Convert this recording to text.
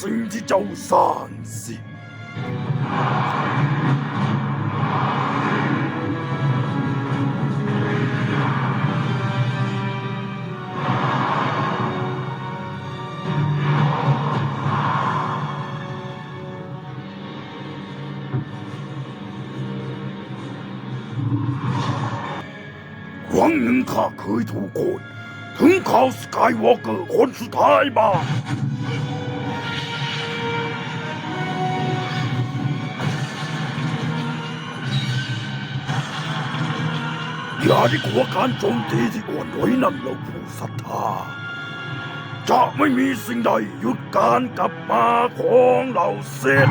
สิ่งที่เจ้าสร้างสิครั้งหนึ่งข้าเคยถูกโกดถึงเขาสกายวอล์กเกอร์คนสุดท้ายบ้าง อย่าดีกว่าการโจมตีที่อ่อนไหวนั่นเราผู้ศรัทธา จะไม่มีสิ่งใดหยุดการกลับมาของเราเสร็จ